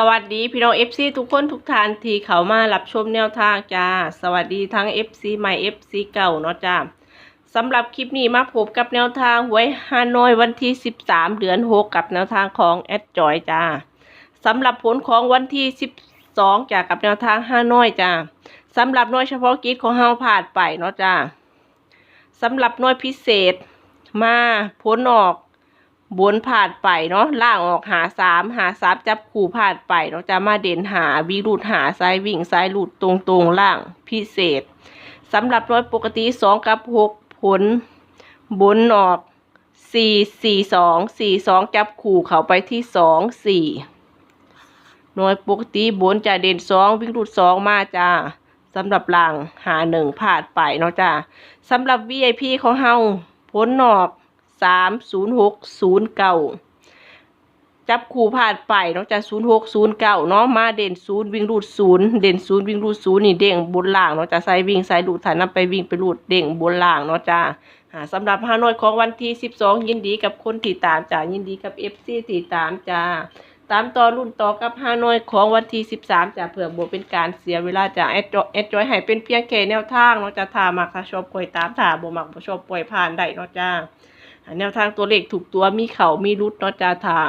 สวัสดีพี่น้อง FC ทุกคนทุกท่านที่เขามารับชมแนวทางจ้า สวัสดีทั้ง FC ใหม่ FC เก่าเนาะจ้าสำหรับคลิปนี้มาพบกับแนวทางหวยฮานอยวันที่ 13 เดือน 6 กับแนวทางของแอดจอยจ้าสำหรับผลของวันที่ 12จากกับแนวทางฮานอยจ้าสำหรับน่วยเฉพาะกิจของเฮาผ่านไปเนาะจ้าสำหรับน่วยพิเศษมาผลออก บนผ่านไปเนาะล่างออกหาสามหาสามจับคู่ผ่านไปเนาะจะมาเด่นหาวิรุดหาซ้ายวิ่งซ้ายหลุดตรงตรงๆล่างพิเศษสำหรับร้อยปกติสองกับหกผล บนออกสี่สี่สองสี่สองจับคู่เขาไปที่สองสี่หน่วยปกติบนจะเด่นสองวิ่งหลุดสองมาจ้าสำหรับล่างหาหนึ่งผ่านไปเนาะจ้าสำหรับ VIP ของเฮาผลออก สามศูนย์หกศูนย์เก้าจับคู่ผ่านไปเนาะจากศูนย์หกศูนย์เก้าเนาะมาเด่นศูนย์วิ่งรูดศูนย์เด่นศูนย์วิ่งรูดศูนย์นี่เด้งบนล่างเนาะจะใส่วิ่งใส่รูดถ่ายนำไปวิ่งไปรูดเด้งบนล่างเนาะจ้าสำหรับฮานอยของวันที่สิบสองยินดีกับคนที่ตามจ้ายินดีกับเอฟซีที่ตามจ้าตามต่อรุ่นต่อกับฮานอยของวันที่สิบสามจ้าเผื่อบ่เป็นการเสียเวลาจ้าแอดจอยแอดจอยให้เป็นเพียงแค่แนวทางเนาะจะถ้ามักถ้าชอบปล่อยตามถ้าบ่มักบ่ชอบปล่อยผ่านได้เนาะจ้าอ่า แนวทางตัวเลขถูกตัวมีเขามีรุดเนาะจ้าทา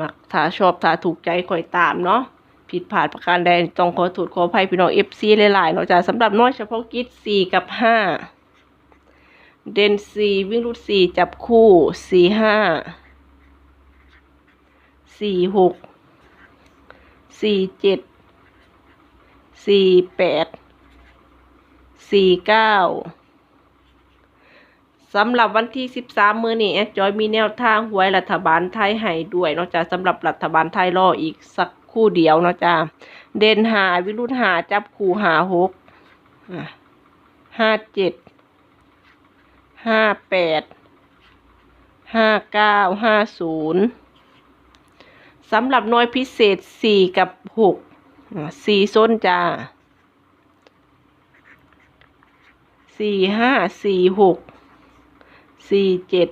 มักถ้าชอบถ้าถูกใจคอยตามเนาะผิดพลาดประการใดต้องขอโทษขออภัยพี่น้องเอฟซีหลายๆเนาะจ้าสำหรับน้อยเฉพาะกิจสี่กับห้าเดนสี่วิ่งรุดสี่จับคู่สี่ห้าสี่หกสี่เจ็ดสี่แปดสี่เก้า สำหรับวันที่ 13 มื้อนี้แอดจอยมีแนวทางหวยรัฐบาลไทยให้ด้วยเนาะจ้ะสำหรับรัฐบาลไทยรออีกสักคู่เดียวเนาะจ้ะเด่นหาวิรุธหาจับคู่หาหกห้าเจ็ดห้าแปดห้าเก้าห้าศูนย์สำหรับน้อยพิเศษสี่กับหกสี่ส้นจ้าสี่ห้าสี่หก สี่เจ็ด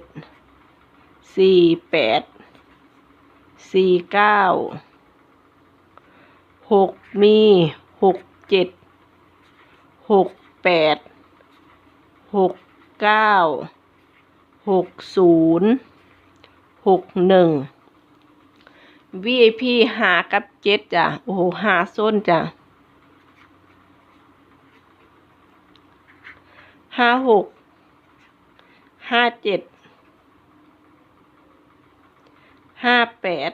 สี่แปดสี่เก้าหกมีหกเจ็ดหกแปดหกเก้าหกศูนย์หกหนึ่ง VIP หากับเจ็ดจ้ะ โอ้โหหาส้นจ้ะห้าหก ห้าเจ็ด ห้าแปด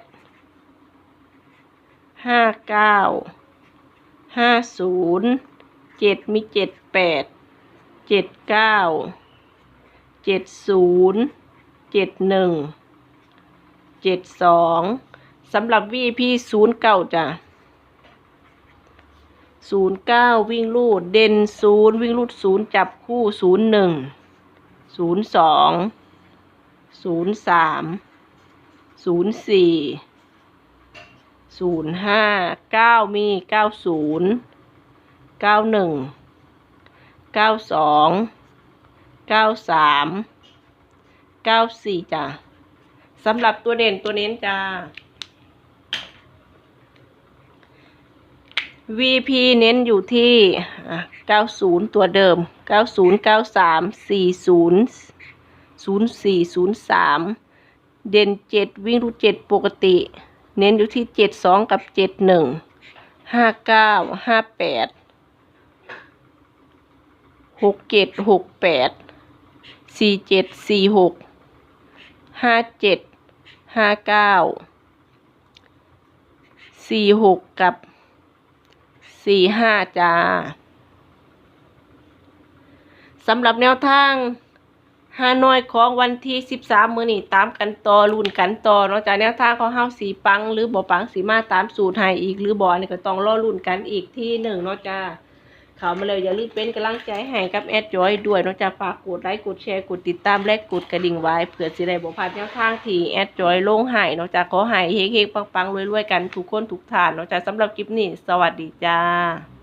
ห้าเก้า ห้าศูนย์เจ็ดมีเจ็ดแปด เจ็ดเก้า เจ็ดศูนย์ เจ็ดหนึ่ง เจ็ดสองสำหรับวีพี่ศูนย์เก้าจ้ะศูนย์เก้าวิ่งลูด เด่นศูนย์วิ่งลูดศูนย์จับคู่ศูนย์หนึ่ง ศูนย์สองศูนย์สามศูนย์สี่ศูนย์ห้าเก้ามีเก้าศูนย์เก้าหนึ่งเก้าสองเก้าสามเก้าสี่จ้ะสำหรับตัวเด่นตัวเน้นจ้า VP เน้นอยู่ที่ 90 ตัวเดิม 90 93 40 04 03 เด่น 7 วิ่งรู7ปกติ เน้นอยู่ที่ 72 กับ 71 59 58 67 68 47 46 57 59 46 กับ สี่ห้าจ้าสำหรับแนวทางฮานอยของวันที่สิบสามมือนี่ตามกันต่อรุ่นกันต่อเนอกจากแนวทางของเฮาสีปัง หรือบ่อปังสีมาตามสูตรให้อีก หรือบ่อนี่ก็ต้องรอรุ่นกันอีกที่หนึ่งเนาะจ้า เขามาเลยอย่าลืมเป็นกำลังใจให้กับแอดจอยด้วยนอกจากฝากกดไลค์กดแชร์กดติดตามและกดกระดิ่งไว้เผื่อสิได้บ่พลาดแนวทางที่แอดจอยลงให้เนอกจากขอให้เฮงๆปังๆรวยๆกันทุกคนทุกฐานนอกจากสำหรับคลิปนี้ สวัสดีจ้า